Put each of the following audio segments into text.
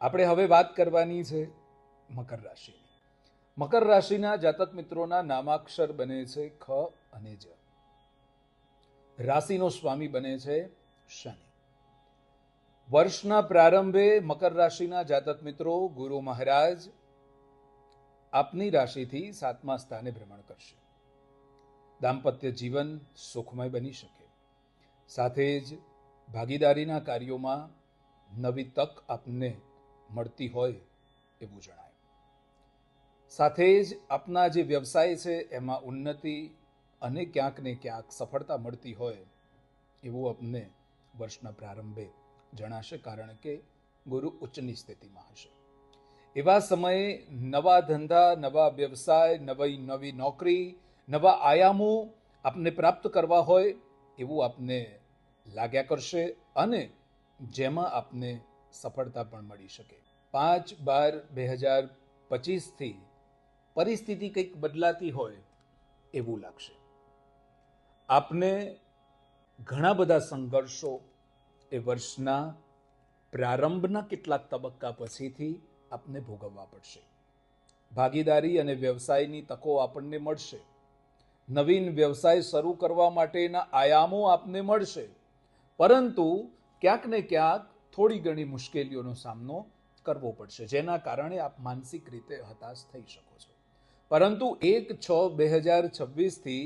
આપણે હવે વાત કરવાની છે મકર રાશિની. મકર રાશિના જાતક મિત્રોના નામાક્ષર બને છે ખ અને જ. રાશિનો સ્વામી બને છે શનિ. વર્ષના પ્રારંભે મકર રાશિના જાતક મિત્રો, ગુરુ મહારાજ આપની રાશિથી સાતમા સ્થાને ભ્રમણ કરશે. દાંપત્ય જીવન સુખમય બની શકે. સાથે જ ભાગીદારીના કાર્યોમાં નવી તક આપને મળતી હોય એવું જણાય. સાથે જ આપના જે વ્યવસાય છે, એમાં ઉન્નતિ અને ક્યાંક ને ક્યાંક સફળતા મળતી હોય એવું આપને વર્ષના પ્રારંભે જણાશે, કારણ કે ગુરુ ઉચ્ચની સ્થિતિમાં હશે. એવા સમયે નવા ધંધા, નવા વ્યવસાય, નવી નવી નોકરી, નવા આયામો આપને પ્રાપ્ત કરવા હોય એવું આપને લાગ્યા કરશે અને જેમાં આપને સફળતા પણ મળી શકે. પાંચ બાર બે હજાર પચીસથી પરિસ્થિતિ કંઈક બદલાતી હોય એવું લાગશે. આપને ઘણા બધા સંઘર્ષો એ વર્ષના પ્રારંભના કેટલાક તબક્કા પછીથી આપને ભોગવવા પડશે. ભાગીદારી અને વ્યવસાયની તકો આપણને મળશે. નવીન વ્યવસાય શરૂ કરવા માટેના આયામો આપને મળશે. પરંતુ ક્યાંક ને ક્યાંક થોડી ઘણી મુશ્કેલીઓનો સામનો કરવો પડશે, જેના કારણે આપ માનસિક રીતે હતાશ થઈ શકો છો. પરંતુ એક છ બે હજાર છવ્વીસથી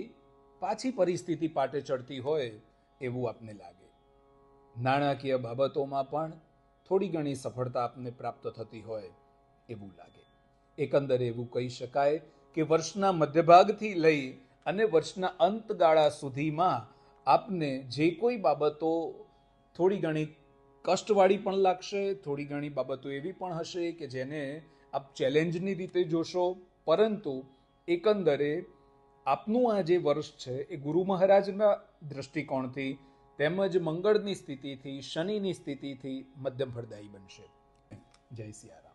પાછી પરિસ્થિતિ પાટે ચડતી હોય એવું આપને લાગે. નાણાકીય બાબતોમાં પણ થોડી ઘણી સફળતા આપને પ્રાપ્ત થતી હોય એવું લાગે. એકંદરે એવું કહી શકાય કે વર્ષના મધ્યભાગથી લઈ અને વર્ષના અંતગાળા સુધીમાં આપને જે કોઈ બાબતો થોડી ઘણી કષ્ટવાળી પણ લાગશે, થોડી ઘણી બાબતો એવી પણ હશે કે જેને આપ ચેલેન્જની રીતે જોશો. પરંતુ એકંદરે આપનું આ જે વર્ષ છે એ ગુરુ મહારાજના દૃષ્ટિકોણથી તેમજ મંગળની સ્થિતિથી, શનિની સ્થિતિથી મધ્યમ ફળદાયી બનશે. જય સિયારામ.